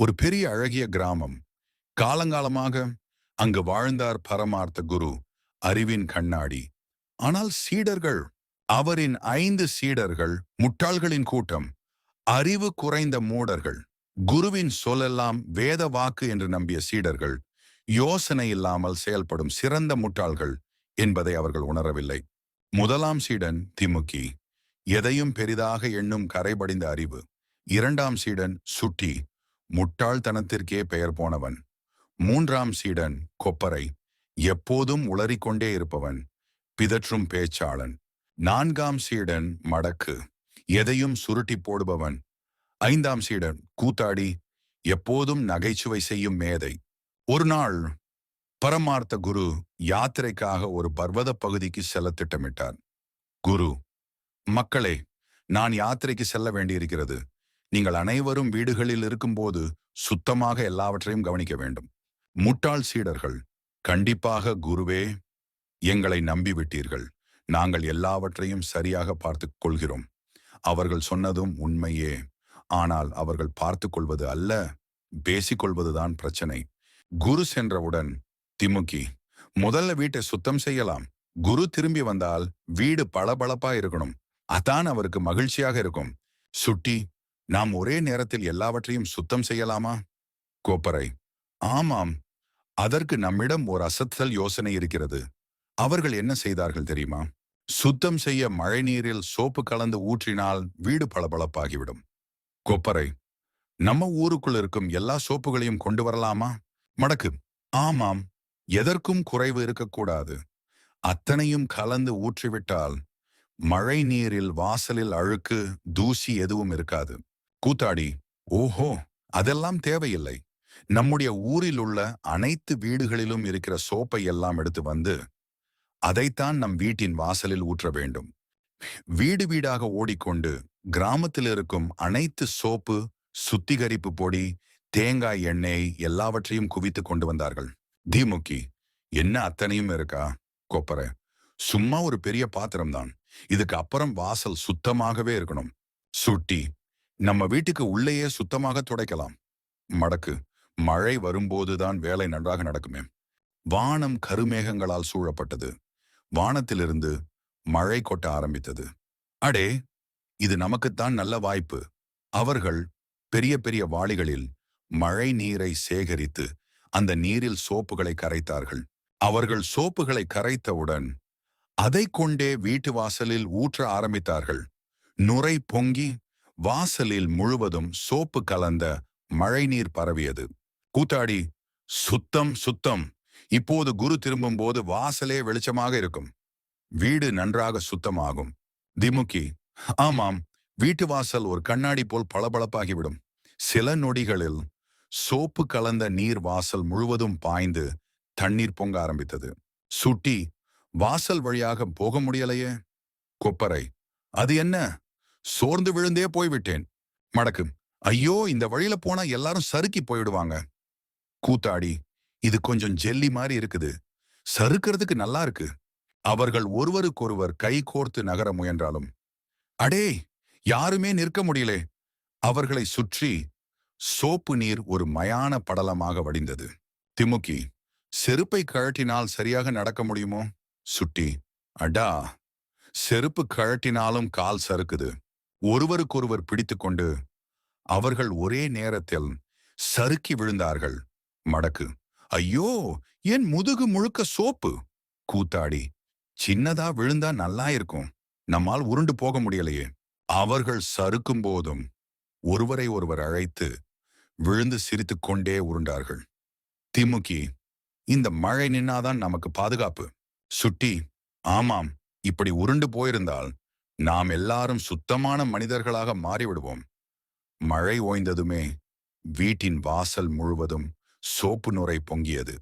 ஒரு பெரிய அழகிய கிராமம். காலங்காலமாக அங்கு வாழ்ந்தார் பரமார்த்த குரு அறிவின் கண்ணாடி. ஆனால் சீடர்கள் அவரின் ஐந்து சீடர்கள் முட்டாள்களின் கூட்டம் அறிவு குறைந்த மூடர்கள் குருவின் சொல்லெல்லாம் வேத வாக்கு என்று நம்பிய சீடர்கள் யோசனை இல்லாமல் செயல்படும் சிறந்த முட்டாள்கள் என்பதை அவர்கள் உணரவில்லை. முதலாம் சீடன் திமுக்கி எதையும் பெரிதாக எண்ணும் கரைபடிந்த அறிவு இரண்டாம் சீடன் சுட்டி முட்டாள்தனத்திற்கே பெயர் போனவன். மூன்றாம் சீடன் கொப்பரை எப்போதும் உளறிக்கொண்டே இருப்பவன் பிதற்றும் பேச்சாளன். நான்காம் சீடன் மடக்கு எதையும் சுருட்டி போடுபவன். ஐந்தாம் சீடன் கூத்தாடி எப்போதும் நகைச்சுவை செய்யும் மேதை. ஒரு நாள் பரமார்த்த குரு யாத்திரைக்காக ஒரு பர்வத பகுதிக்கு செல்ல திட்டமிட்டார். குரு மக்களே நான் யாத்திரைக்கு செல்ல வேண்டியிருக்கிறது. நீங்கள் அனைவரும் வீடுகளில் இருக்கும்போது சுத்தமாக எல்லாவற்றையும் கவனிக்க வேண்டும். முட்டாள் சீடர்கள் கண்டிப்பாக குருவே எங்களை நம்பிவிட்டீர்கள். நாங்கள் எல்லாவற்றையும் சரியாக பார்த்துக் கொள்கிறோம். அவர்கள் சொன்னதும் உண்மையே. ஆனால் அவர்கள் பார்த்து கொள்வது அல்ல பேசிக்கொள்வதுதான் பிரச்சனை. குரு சென்றவுடன் திமுக்கி முதல்ல வீட்டை சுத்தம் செய்யலாம். குரு திரும்பி வந்தால் வீடு பளபளப்பா இருக்கணும். அதான் அவருக்கு மகிழ்ச்சியாக இருக்கும். சுட்டி நாம் ஒரே நேரத்தில் எல்லாவற்றையும் சுத்தம் செய்யலாமா? கோப்பரை. ஆமாம். அதற்கு நம்மிடம் ஒரு அசத்தல் யோசனை இருக்கிறது. அவர்கள் என்ன செய்தார்கள் தெரியுமா? சுத்தம் செய்ய மழைநீரில் சோப்பு கலந்து ஊற்றினால் வீடு பளபளப்பாகிவிடும். கொப்பரை. நம்ம ஊருக்குள் இருக்கும் எல்லா சோப்புகளையும் கொண்டு வரலாமா? மடக்கு. ஆமாம். எதற்கும் குறைவு இருக்கக்கூடாது. அத்தனையும் கலந்து ஊற்றிவிட்டால் மழை நீரில் வாசலில் அழுக்கு தூசி எதுவும் இருக்காது. கூத்தாடி ஓஹோ அதெல்லாம் தேவையில்லை. நம்முடைய ஊரில் உள்ள அனைத்து வீடுகளிலும் இருக்கிற சோப்பை எல்லாம் எடுத்து வந்து அதைத்தான் நம் வீட்டின் வாசலில் ஊற்ற வேண்டும். வீடு வீடாக ஓடிக்கொண்டு கிராமத்தில் இருக்கும் அனைத்து சோப்பு சுத்திகரிப்பு பொடி தேங்காய் எண்ணெய் எல்லாவற்றையும் குவித்து கொண்டு வந்தார்கள். தீமுக்கி என்ன அத்தனையும் இருக்கா? கொப்பரை. சும்மா ஒரு பெரிய பாத்திரம்தான் இதுக்கு அப்புறம் வாசல் சுத்தமாகவே இருக்கணும். சுட்டி நம்ம வீட்டுக்கு உள்ளேயே சுத்தமாக துடைக்கலாம். மடக்கு மழை வரும்போதுதான் வேலை நன்றாக நடக்குமே. வானம் கருமேகங்களால் சூழப்பட்டது. வானத்திலிருந்து மழை கொட்ட ஆரம்பித்தது. அடே இது நமக்குத்தான் நல்ல வாய்ப்பு. அவர்கள் பெரிய பெரிய வாளிகளில் மழை நீரை சேகரித்து அந்த நீரில் சோப்புகளை கரைத்தார்கள். அவர்கள் சோப்புகளை கரைத்தவுடன் அதை கொண்டே வீட்டு வாசலில் ஊற்ற ஆரம்பித்தார்கள். நுரை பொங்கி வாசலில் முழுவதும் சோப்பு கலந்த மழைநீர் பரவியது. கூத்தாடி சுத்தம் சுத்தம். இப்போது குரு திரும்பும் போது வாசலே வெளிச்சமாக இருக்கும். வீடு நன்றாக சுத்தமாகும். திமுக்கி ஆமாம் வீட்டு வாசல் ஒரு கண்ணாடி போல் பளபளப்பாகிவிடும். சில நொடிகளில் சோப்பு கலந்த நீர் வாசல் முழுவதும் பாய்ந்து தண்ணீர் பொங்க ஆரம்பித்தது. சுட்டி வாசல் வழியாக போக முடியலையே? கொப்பரை அது என்ன? சோர்ந்து விழுந்தே போய்விட்டேன். மடக்கு ஐயோ இந்த வழியில போனா எல்லாரும் சறுக்கி போயிடுவாங்க. கூத்தாடி இது கொஞ்சம் ஜெல்லி மாதிரி இருக்குது. சறுக்கிறதுக்கு நல்லா இருக்கு. அவர்கள் ஒருவருக்கொருவர் கை கோர்த்து நகர முயன்றாலும். அடே யாருமே நிற்க முடியலே. அவர்களை சுற்றி சோப்பு நீர் ஒரு மயான படலமாக வடிந்தது. திமுக்கி செருப்பை கழட்டினால் சரியாக நடக்க முடியுமோ? சுட்டி அடா. செருப்பு கழட்டினாலும் கால் சறுக்குது. ஒருவருக்கொருவர் பிடித்துக்கொண்டு அவர்கள் ஒரே நேரத்தில் சறுக்கி விழுந்தார்கள். மடக்கு ஐயோ என் முதுகு முழுக்க சோப்பு! கூத்தாடி சின்னதா விழுந்தா நல்லா இருக்கும். நம்மால் உருண்டு போக முடியலையே. அவர்கள் சறுக்கும் போதும் ஒருவரை ஒருவர் அழைத்து விழுந்து சிரித்துக் கொண்டே உருண்டார்கள். திமுகி இந்த மழை நின்னாதான் நமக்கு பாதுகாப்பு. சுட்டி ஆமாம் இப்படி உருண்டு போயிருந்தால் நாம் எல்லாரும் சுத்தமான மனிதர்களாக மாறிவிடுவோம். மழை ஓய்ந்ததுமே வீட்டின் வாசல் முழுவதும் சோப்பு நுரை பொங்கியது.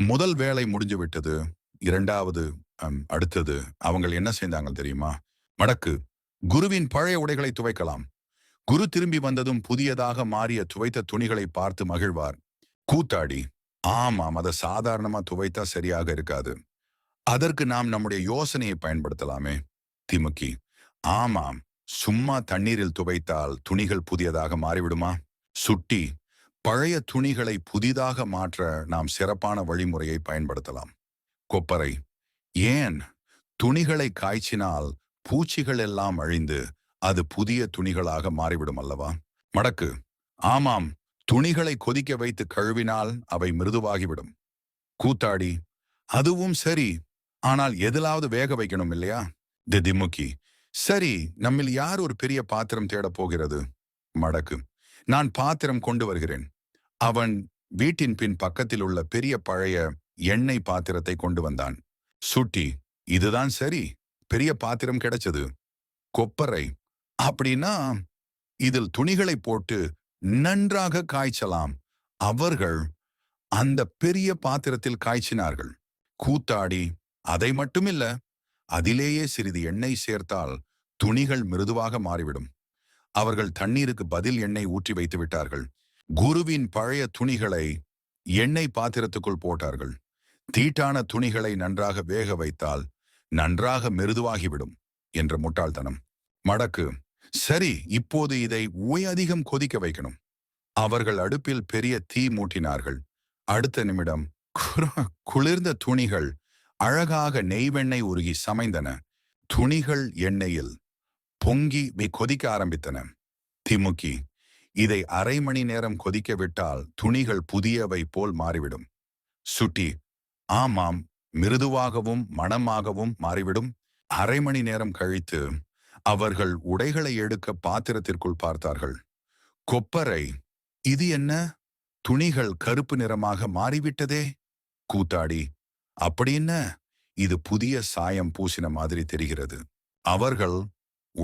முதல் வேலை முடிஞ்சு விட்டது இரண்டாவது அடுத்தது. அவங்க என்ன செய்தாங்க தெரியுமா? மடக்கு குருவின் பழைய உடைகளை துவைக்கலாம். குரு திரும்பி வந்ததும் புதியதாக மாறிய துவைத்த துணிகளை பார்த்து மகிழ்வார். கூத்தாடி ஆமாம் அதை சாதாரணமா துவைத்தா சரியாக இருக்காது. அதற்கு நாம் நம்முடைய யோசனையை பயன்படுத்தலாமே. திமுக்கி ஆமாம். சும்மா தண்ணீரில் துவைத்தால் துணிகள் புதியதாக மாறிவிடுமா? சுட்டி பழைய துணிகளை புதிதாக மாற்ற நாம் சிறப்பான வழிமுறையை பயன்படுத்தலாம். கொப்பரை ஏன்? துணிகளை காய்ச்சினால் பூச்சிகள் எல்லாம் அழிந்து அது புதிய துணிகளாக மாறிவிடும் அல்லவா? மடக்கு ஆமாம் துணிகளை கொதிக்க வைத்து கழுவினால் அவை மிருதுவாகிவிடும். கூத்தாடி அதுவும் சரி ஆனால் எதிலாவது வேக வைக்கணும் இல்லையா? தி திமுக்கி சரி நம்மில் யார் ஒரு பெரிய பாத்திரம் தேடப் போகிறது? மடக்கு. நான் பாத்திரம் கொண்டு வருகிறேன். அவன் வீட்டின் பின் பக்கத்தில் உள்ள பெரிய பழைய எண்ணெய் பாத்திரத்தை கொண்டு வந்தான். சுட்டி இதுதான் சரி. பெரிய பாத்திரம் கிடைச்சது. கொப்பரை. அப்படின்னா இதில் துணிகளை போட்டு நன்றாக காய்ச்சலாம். அவர்கள் அந்த பெரிய பாத்திரத்தில் காய்ச்சினார்கள். கூத்தாடி அதை மட்டுமில்ல அதிலேயே சிறிது எண்ணெய் சேர்த்தால் துணிகள் மிருதுவாக மாறிவிடும். அவர்கள் தண்ணீருக்கு பதில் எண்ணெய் ஊற்றி வைத்து விட்டார்கள் குருவின் பழைய துணிகளை எண்ணெய் பாத்திரத்துக்குள் போட்டார்கள். தீட்டான துணிகளை நன்றாக வேக வைத்தால் நன்றாக மிருதுவாகிவிடும் என்ற முட்டாள்தனம். மடக்கு சரி இப்போது இதை உய் அதிகம் கொதிக்க வைக்கணும். அவர்கள் அடுப்பில் பெரிய தீ மூட்டினார்கள். அடுத்த நிமிடம் குளிர்ந்த துணிகள் அழகாக நெய்வெண்ணெய் உருகி சமைந்தன. துணிகள் எண்ணெயில் பொங்கி வி- கொதிக்க ஆரம்பித்தன. திமுக்கி இதை அரை மணி நேரம் கொதிக்க விட்டால் துணிகள் புதியவை போல் மாறிவிடும். சுட்டி ஆமாம் மிருதுவாகவும் மணமாகவும் மாறிவிடும். அரை மணி நேரம் கழித்து அவர்கள் உடைகளை எடுக்க பாத்திரத்திற்குள் பார்த்தார்கள். கொப்பரை இது என்ன? துணிகள் கருப்பு நிறமாக மாறிவிட்டதே? கூத்தாடி அப்படி என்ன? இது புதிய சாயம் பூசின மாதிரி தெரிகிறது. அவர்கள்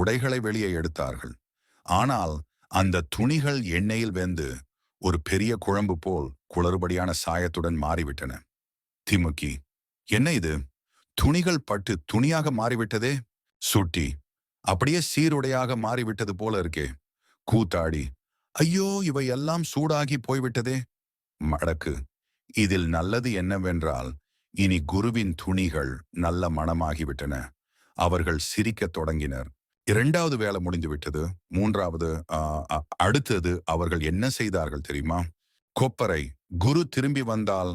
உடைகளை வெளியே எடுத்தார்கள். ஆனால் அந்த துணிகள் எண்ணெயில் வெந்து ஒரு பெரிய குழம்பு போல் குளறுபடியான சாயத்துடன் மாறிவிட்டன. திமுக்கி என்ன இது? துணிகள் பட்டு துணியாக மாறிவிட்டதே? சுட்டி அப்படியே சீருடையாக மாறிவிட்டது போல இருக்கே. கூத்தாடி ஐயோ இவை எல்லாம் சூடாகி போய்விட்டதே. மடக்கு இதில் நல்லது என்னவென்றால் இனி குருவின் துணிகள் நல்ல மனமாகிவிட்டன அவர்கள் சிரிக்கத் தொடங்கினர். இரண்டாவது வேலை முடிந்து விட்டது. மூன்றாவது அடுத்தது அவர்கள் என்ன செய்தார்கள் தெரியுமா? கொப்பரை. குரு திரும்பி வந்தால்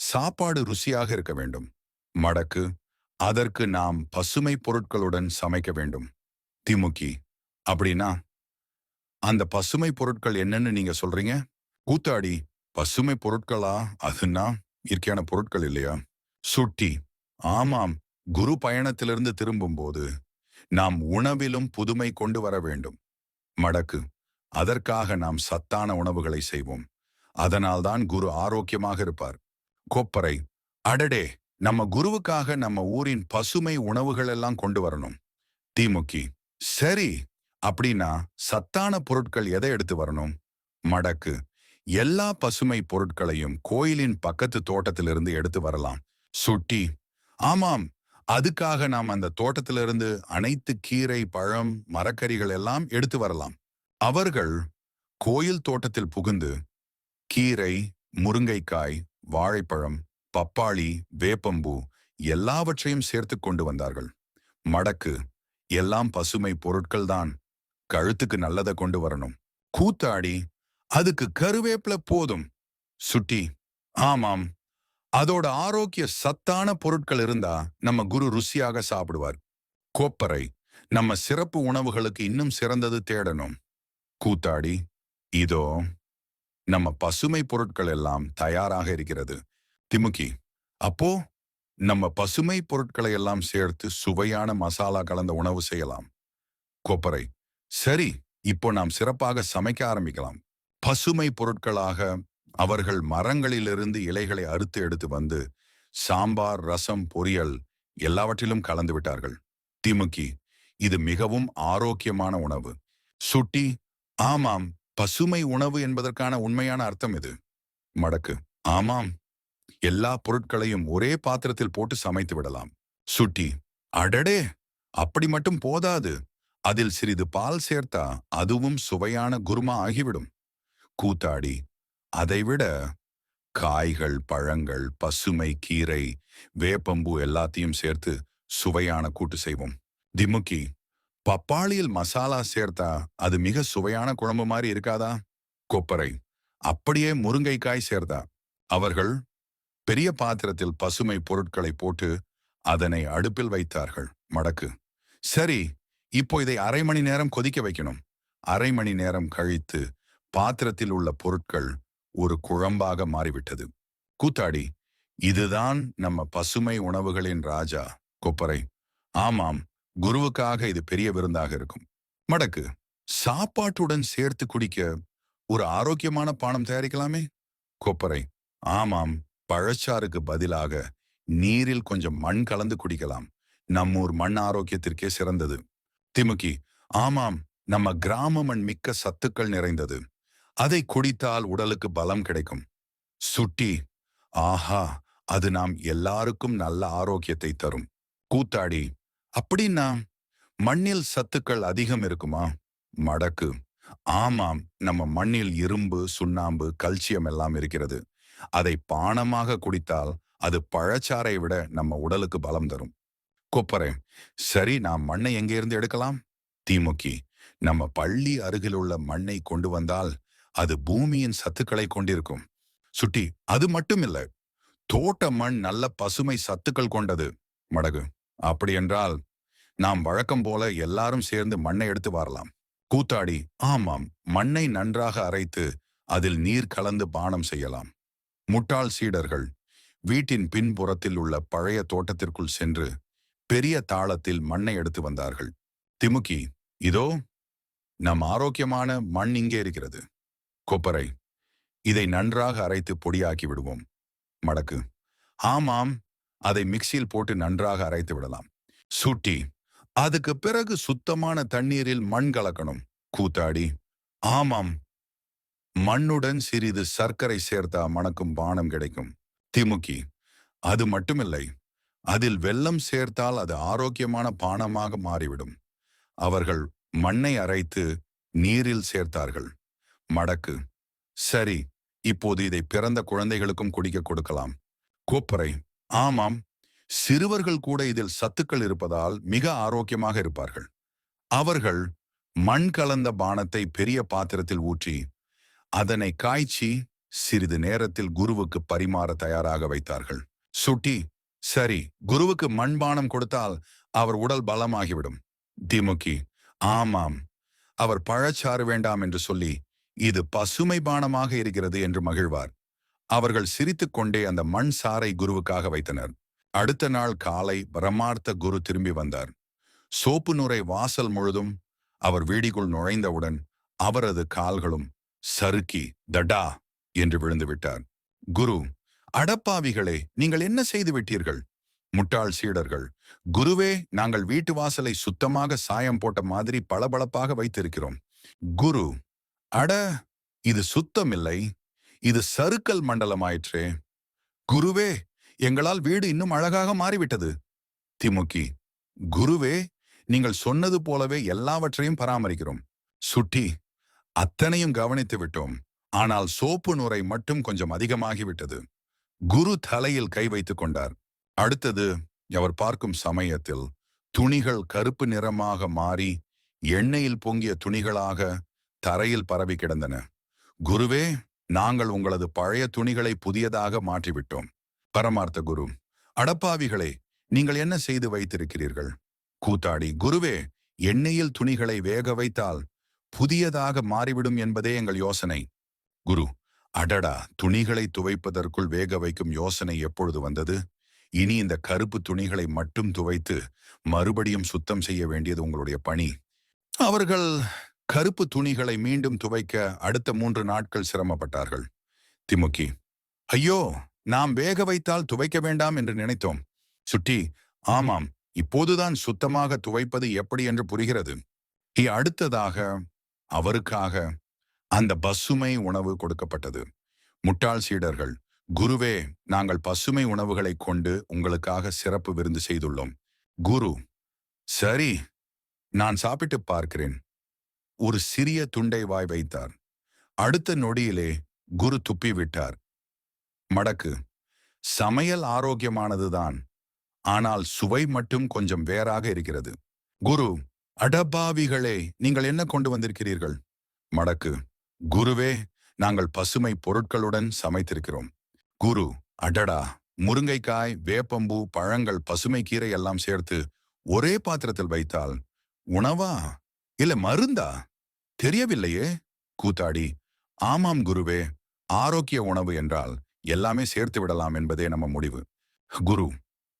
சாப்பாடு ருசியாக இருக்க வேண்டும். மடக்கு. அதற்கு நாம் பசுமை பொருட்களுடன் சமைக்க வேண்டும். திமுக்கி. அப்படின்னா அந்த பசுமை பொருட்கள் என்னன்னு நீங்க சொல்றீங்க? கூத்தாடி. பசுமை பொருட்களா? அதுன்னா இயற்கையான பொருட்கள் இல்லையா? சுட்டி. ஆமாம். குரு பயணத்திலிருந்து திரும்பும்போது நாம் உணவிலும் புதுமை கொண்டு வர வேண்டும். மடக்கு அதற்காக நாம் சத்தான உணவுகளை செய்வோம். அதனால்தான் குரு ஆரோக்கியமாக இருப்பார். கொப்பரை அடடே நம்ம குருவுக்காக நம்ம ஊரின் பசுமை உணவுகள் எல்லாம் கொண்டு வரணும். தீமுக்கி சரி அப்படின்னா சத்தான பொருட்கள் எதை எடுத்து வரணும்? மடக்கு எல்லா பசுமை பொருட்களையும் கோயிலின் பக்கத்து தோட்டத்திலிருந்து எடுத்து வரலாம். சுட்டி ஆமாம் அதுக்காக நாம் அந்த தோட்டத்திலிருந்து அனைத்து கீரை பழம் மரக்கறிகள் எல்லாம் எடுத்து வரலாம். அவர்கள் கோயில் தோட்டத்தில் புகுந்து கீரை முருங்கைக்காய் வாழைப்பழம் பப்பாளி வேப்பம்பூ எல்லாவற்றையும் சேர்த்து கொண்டு வந்தார்கள். மடக்கு எல்லாம் பசுமை பொருட்கள்தான் கழுத்துக்கு நல்லதை கொண்டு வரணும். கூத்தாடி அதுக்கு கருவேப்பில போதும். சுட்டி ஆமாம் அதோட ஆரோக்கிய சத்தான பொருட்கள் இருந்தா நம்ம குரு ருசியாக சாப்பிடுவார். கோப்பரை நம்ம சிறப்பு உணவுகளுக்கு இன்னும் சிறந்தது தேடணும். கூத்தாடி இதோ நம்ம பசுமை பொருட்கள் எல்லாம் தயாராக இருக்கிறது. திமுக்கி அப்போ நம்ம பசுமை பொருட்களை எல்லாம் சேர்த்து சுவையான மசாலா கலந்த உணவு செய்யலாம். கொப்பரை சரி இப்போ நாம் சிறப்பாக சமைக்க ஆரம்பிக்கலாம். பசுமை பொருட்களாக அவர்கள் மரங்களிலிருந்து இலைகளை அறுத்து எடுத்து வந்து சாம்பார் ரசம் பொரியல் எல்லாவற்றிலும் கலந்து விட்டார்கள். திமுக்கி இது மிகவும் ஆரோக்கியமான உணவு. சுட்டி ஆமாம் பசுமை உணவு என்பதற்கான உண்மையான அர்த்தம் இது. மடக்கு ஆமாம் எல்லா பொருட்களையும் ஒரே பாத்திரத்தில் போட்டு சமைத்து விடலாம். சுட்டி அடடே அப்படி மட்டும் போதாது. அதில் சிறிது பால் சேர்த்தா அதுவும் சுவையான குருமா ஆகிவிடும். கூத்தாடி அதைவிட காய்கள் பழங்கள் பசுமை கீரை வேப்பம்பூ எல்லாத்தையும் சேர்த்து சுவையான கூட்டு செய்வோம். திமுக்கி பப்பாளியில் மசாலா சேர்த்தா அது மிக சுவையான குழம்பு மாதிரி இருக்காதா? கொப்பரை அப்படியே முருங்கைக்காய் சேர்த்தா. அவர்கள் பெரிய பாத்திரத்தில் பசுமை பொருட்களை போட்டு அதனை அடுப்பில் வைத்தார்கள். மடக்கு. சரி இப்போ இதை அரை மணி நேரம் கொதிக்க வைக்கணும். அரை மணி நேரம் கழித்து பாத்திரத்தில் உள்ள பொருட்கள் ஒரு குழம்பாக மாறிவிட்டது. கூத்தாடி இதுதான் நம்ம பசுமை உணவுகளின் ராஜா கொப்பரை. ஆமாம் குருவுக்காக இது பெரிய விருந்தாக இருக்கும். மடக்கு சாப்பாட்டுடன் சேர்த்து குடிக்க ஒரு ஆரோக்கியமான பானம் தயாரிக்கலாமே? கொப்பரை ஆமாம் பழச்சாறுக்கு பதிலாக நீரில் கொஞ்சம் மண் கலந்து குடிக்கலாம். நம்மூர் மண் ஆரோக்கியத்திற்கே சிறந்தது. திமுகி ஆமாம் நம்ம கிராம மண் மிக்க சத்துக்கள் நிறைந்தது. அதை குடித்தால் உடலுக்கு பலம் கிடைக்கும். சுட்டி ஆஹா அது நாம் எல்லாருக்கும் நல்ல ஆரோக்கியத்தை தரும். கூத்தாடி அப்படின்னா மண்ணில் சத்துக்கள் அதிகம் இருக்குமா? மடக்கு. ஆமாம் நம்ம மண்ணில் இரும்பு சுண்ணாம்பு கல்சியம் எல்லாம் இருக்கிறது. அதை பானமாக குடித்தால் அது பழச்சாறை விட நம்ம உடலுக்கு பலம் தரும். கொப்பரை சரி நாம் மண்ணை எங்கேருந்து எடுக்கலாம்? தீமுக்கி நம்ம பள்ளி அருகில் உள்ள மண்ணை கொண்டு வந்தால் அது பூமியின் சத்துக்களை கொண்டிருக்கும். சுட்டி அது மட்டும் இல்ல தோட்ட மண் நல்ல பசுமை சத்துக்கள் கொண்டது. மடகு அப்படியென்றால் நாம் வழக்கம் போல எல்லாரும் சேர்ந்து மண்ணை எடுத்து வரலாம். கூத்தாடி ஆமாம் மண்ணை நன்றாக அரைத்து அதில் நீர் கலந்து பானம் செய்யலாம். முட்டாள் சீடர்கள் வீட்டின் பின்புறத்தில் உள்ள பழைய தோட்டத்திற்குள் சென்று பெரிய தாளத்தில் மண்ணை எடுத்து வந்தார்கள். திமுக்கி இதோ நம் ஆரோக்கியமான மண் இங்கே இருக்கிறது. கொப்பரை. இதை நன்றாக அரைத்து பொடியாக்கி விடுவோம். மடக்கு. ஆமாம். அதை மிக்சியில் போட்டு நன்றாக அரைத்து விடலாம். சுட்டி. அதுக்கு பிறகு சுத்தமான தண்ணீரில் மண் கலக்கணும். கூத்தாடி. ஆமாம். மண்ணுடன் சிறிது சர்க்கரை சேர்த்தா மணக்கும் பானம் கிடைக்கும். திமுக்கி. அது மட்டுமில்லை. அதில் வெல்லம் சேர்த்தால் அது ஆரோக்கியமான பானமாக மாறிவிடும். அவர்கள் மண்ணை அரைத்து நீரில் சேர்த்தார்கள். மடக்கு. சரி இப்போது இதை பிறந்த குழந்தைகளுக்கும் குடிக்க கொடுக்கலாம். கோப்பரை ஆமாம். சிறுவர்கள் கூட இதில் சத்துக்கள் இருப்பதால் மிக ஆரோக்கியமாக இருப்பார்கள். அவர்கள் மண் கலந்த பானத்தை பெரிய பாத்திரத்தில் ஊற்றி அதனை காய்ச்சி சிறிது நேரத்தில் குருவுக்கு பரிமாற தயாராக வைத்தார்கள். சுட்டி சரி குருவுக்கு மண்பானம் கொடுத்தால் அவர் உடல் பலமாகிவிடும். திமுகி ஆமாம். அவர் பழச்சாறு வேண்டாம் என்று சொல்லி இது பசுமை பானமாக இருக்கிறது என்று மகிழ்வார். அவர்கள் சிரித்துக் கொண்டே அந்த மண் சாரை குருவுக்காக வைத்தனர். அடுத்த நாள் காலை பிரம்மார்த்த குரு திரும்பி வந்தார். சோப்பு நுரை வாசல் முழுதும் அவர் வீடிக்குள் நுழைந்தவுடன் அவரது கால்களும் சறுக்கி தடா என்று விழுந்துவிட்டார் குரு அடப்பாவிகளே நீங்கள் என்ன செய்து விட்டீர்கள்? முட்டாள் சீடர்கள் குருவே நாங்கள் வீட்டு வாசலை சுத்தமாக சாயம் போட்ட மாதிரி பளபளப்பாக வைத்திருக்கிறோம். குரு அட இது சுத்தமில்லை. இது சறுக்கல் மண்டலமாயிற்றே. குருவே எங்களால் வீடு இன்னும் அழகாக மாறிவிட்டது. திமுகி குருவே நீங்கள் சொன்னது போலவே எல்லாவற்றையும் பராமரிக்கிறோம். சுட்டி அத்தனையும் கவனித்து விட்டோம். ஆனால் சோப்பு நுரை மட்டும் கொஞ்சம் அதிகமாகிவிட்டது. குரு தலையில் கை வைத்துக் கொண்டார். அடுத்தது அவர் பார்க்கும் சமயத்தில் துணிகள் கருப்பு நிறமாக மாறி எண்ணெயில் பொங்கிய துணிகளாக தரையில் பரவி கிடந்தன. குருவே நாங்கள் உங்களது பழைய துணிகளை புதியதாக மாற்றிவிட்டோம். பரமார்த்த குரு அடப்பாவிகளே நீங்கள் என்ன செய்து வைத்திருக்கிறீர்கள்? கூத்தாடி குருவே எண்ணெயில் துணிகளை வேக வைத்தால் புதியதாக மாறிவிடும் என்பதே எங்கள் யோசனை. குரு அடடா துணிகளை துவைப்பதற்குள் வேக வைக்கும் யோசனை எப்பொழுது வந்தது? இனி இந்த கருப்பு துணிகளை மட்டும் துவைத்து மறுபடியும் சுத்தம் செய்ய வேண்டியது உங்களுடைய பணி. அவர்கள் கருப்பு துணிகளை மீண்டும் துவைக்க அடுத்த மூன்று நாட்கள் சிரமப்பட்டார்கள். திமுக்கி ஐயோ நாம் வேக வைத்தால் துவைக்க வேண்டாம் என்று நினைத்தோம். சுட்டி ஆமாம் இப்போதுதான் சுத்தமாக துவைப்பது எப்படி என்று புரிகிறது. இ அடுத்ததாக அவருக்காக அந்த பசுமை உணவு கொடுக்கப்பட்டது. முட்டாள் சீடர்கள் குருவே நாங்கள் பசுமை உணவுகளை கொண்டு உங்களுக்காக சிறப்பு விருந்து செய்துள்ளோம். குரு சரி நான் சாப்பிட்டு பார்க்கிறேன். ஒரு சிறிய துண்டை வாய் வைத்தார். அடுத்த நொடியிலே குரு துப்பி விட்டார் மடக்கு சமையல் ஆரோக்கியமானதுதான். ஆனால் சுவை மட்டும் கொஞ்சம் வேறாக இருக்கிறது. குரு அடபாவிகளே நீங்கள் என்ன கொண்டு வந்திருக்கிறீர்கள்? மடக்கு குருவே நாங்கள் பசுமை பொருட்களுடன் சமைத்திருக்கிறோம். குரு அடடா முருங்கைக்காய் வேப்பம்பூ பழங்கள் பசுமை கீரை எல்லாம் சேர்த்து ஒரே பாத்திரத்தில் வைத்தால் உணவா? இல்ல மருந்தா? தெரியவில்லையே? கூத்தாடி ஆமாம் குருவே ஆரோக்கிய உணவு என்றால் எல்லாமே சேர்த்து விடலாம் என்பதே நம்ம முடிவு. குரு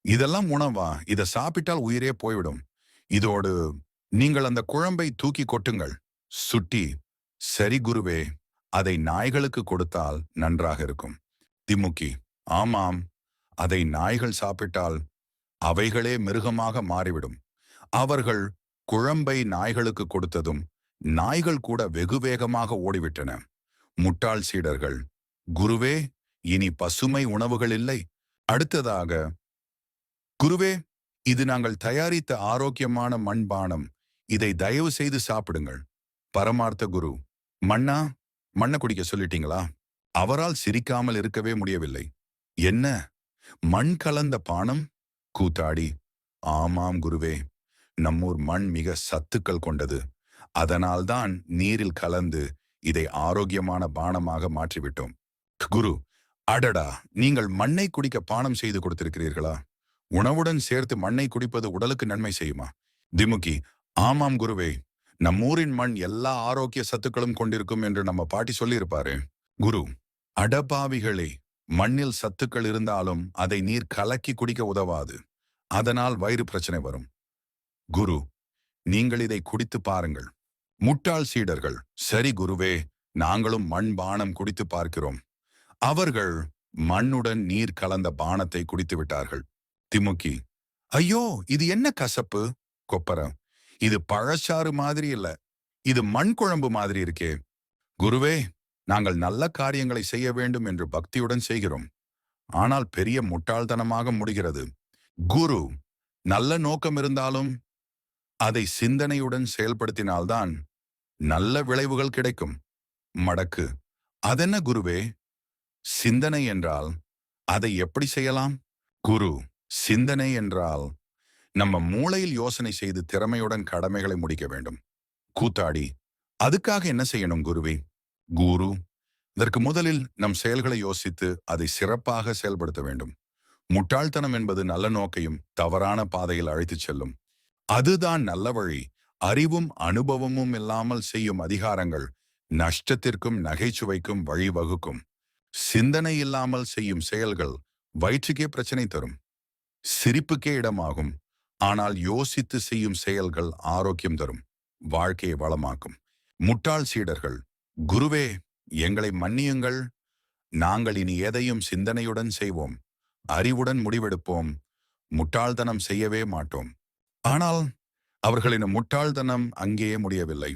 இதெல்லாம் உணவா? இதை சாப்பிட்டால் உயிரே போய்விடும். இதோடு நீங்கள் அந்த குழம்பை தூக்கி கொட்டுங்கள். சுட்டி சரி குருவே அதை நாய்களுக்கு கொடுத்தால் நன்றாக இருக்கும். திமுக்கி ஆமாம் அதை நாய்கள் சாப்பிட்டால் அவைகளே மிருகமாக மாறிவிடும். அவர்கள் குழம்பை நாய்களுக்கு கொடுத்ததும் நாய்கள் கூட வெகு வேகமாக ஓடிவிட்டன. முட்டாள் சீடர்கள் குருவே இனி பசுமை உணவுகள் இல்லை. அடுத்ததாக குருவே இது நாங்கள் தயாரித்த ஆரோக்கியமான மண்பானம் இதை தயவு செய்து சாப்பிடுங்கள். பரமார்த்த குரு மண்ணா மண்ணை குடிக்க சொல்லிட்டீங்களா? அவரால் சிரிக்காமல் இருக்கவே முடியவில்லை. என்ன? மண் கலந்த பானம்? கூத்தாடி ஆமாம் குருவே. நம்மூர் மண் மிக சத்துக்கள் கொண்டது. அதனால்தான் நீரில் கலந்து இதை ஆரோக்கியமான பானமாக மாற்றிவிட்டோம். குரு அடடா நீங்கள் மண்ணை குடிக்க பானம் செய்து கொடுத்திருக்கிறீர்களா? உணவுடன் சேர்த்து மண்ணை குடிப்பது உடலுக்கு நன்மை செய்யுமா? திமுகி ஆமாம் குருவே நம்மூரின் மண் எல்லா ஆரோக்கிய சத்துக்களும் கொண்டிருக்கும் என்று நம்ம பாட்டி சொல்லியிருப்பாரு. குரு அடபாவிகளே மண்ணில் சத்துக்கள் இருந்தாலும் அதை நீர் கலக்கி குடிக்க உதவாது. அதனால் வயிறு பிரச்சனை வரும். குரு நீங்கள் இதை குடித்து பாருங்கள். முட்டாள் சீடர்கள் சரி குருவே நாங்களும் மண் பானம் குடித்து பார்க்கிறோம். அவர்கள் மண்ணுடன் நீர் கலந்த பானத்தை குடித்து விட்டார்கள் திமுக்கி ஐயோ இது என்ன கசப்பு? கொப்பர இது பழச்சாறு மாதிரி இல்ல இது மண் குழம்பு மாதிரி இருக்கே. குருவே நாங்கள் நல்ல காரியங்களை செய்ய வேண்டும் என்று பக்தியுடன் செய்கிறோம். ஆனால் பெரிய முட்டாள்தனமாக முடிகிறது. குரு நல்ல நோக்கம் இருந்தாலும் அதை சிந்தனையுடன் செயல்படுத்தினால்தான் நல்ல விளைவுகள் கிடைக்கும். மடக்கு அதென்ன குருவே? சிந்தனை என்றால் அதை எப்படி செய்யலாம்? குரு சிந்தனை என்றால் நம்ம மூளையில் யோசனை செய்து திறமையுடன் கடமைகளை முடிக்க வேண்டும். கூத்தாடி அதுக்காக என்ன செய்யணும் குருவே? குரு இதற்கு முதலில் நம் செயல்களை யோசித்து அதை சிறப்பாக செயல்படுத்த வேண்டும். முட்டாள்தனம் என்பது நல்ல நோக்கையும் தவறான பாதையில் அழைத்துச் செல்லும். அதுதான் நல்ல வழி. அறிவும் அனுபவமும் இல்லாமல் செய்யும் அதிகாரங்கள் நஷ்டத்திற்கும் நகைச்சுவைக்கும் வழிவகுக்கும். சிந்தனை இல்லாமல் செய்யும் செயல்கள் வயிற்றுக்கே பிரச்சனை தரும். சிரிப்புக்கே இடமாகும். ஆனால் யோசித்து செய்யும் செயல்கள் ஆரோக்கியம் தரும். வாழ்க்கையை வளமாக்கும். முட்டாள் சீடர்கள் குருவே எங்களை மன்னியுங்கள். நாங்கள் இனி எதையும் சிந்தனையுடன் செய்வோம். அறிவுடன் முடிவெடுப்போம். முட்டாள்தனம் செய்யவே மாட்டோம். ஆனால் அவர்களின் முட்டாள்தனம் அங்கேயே முடியவில்லை.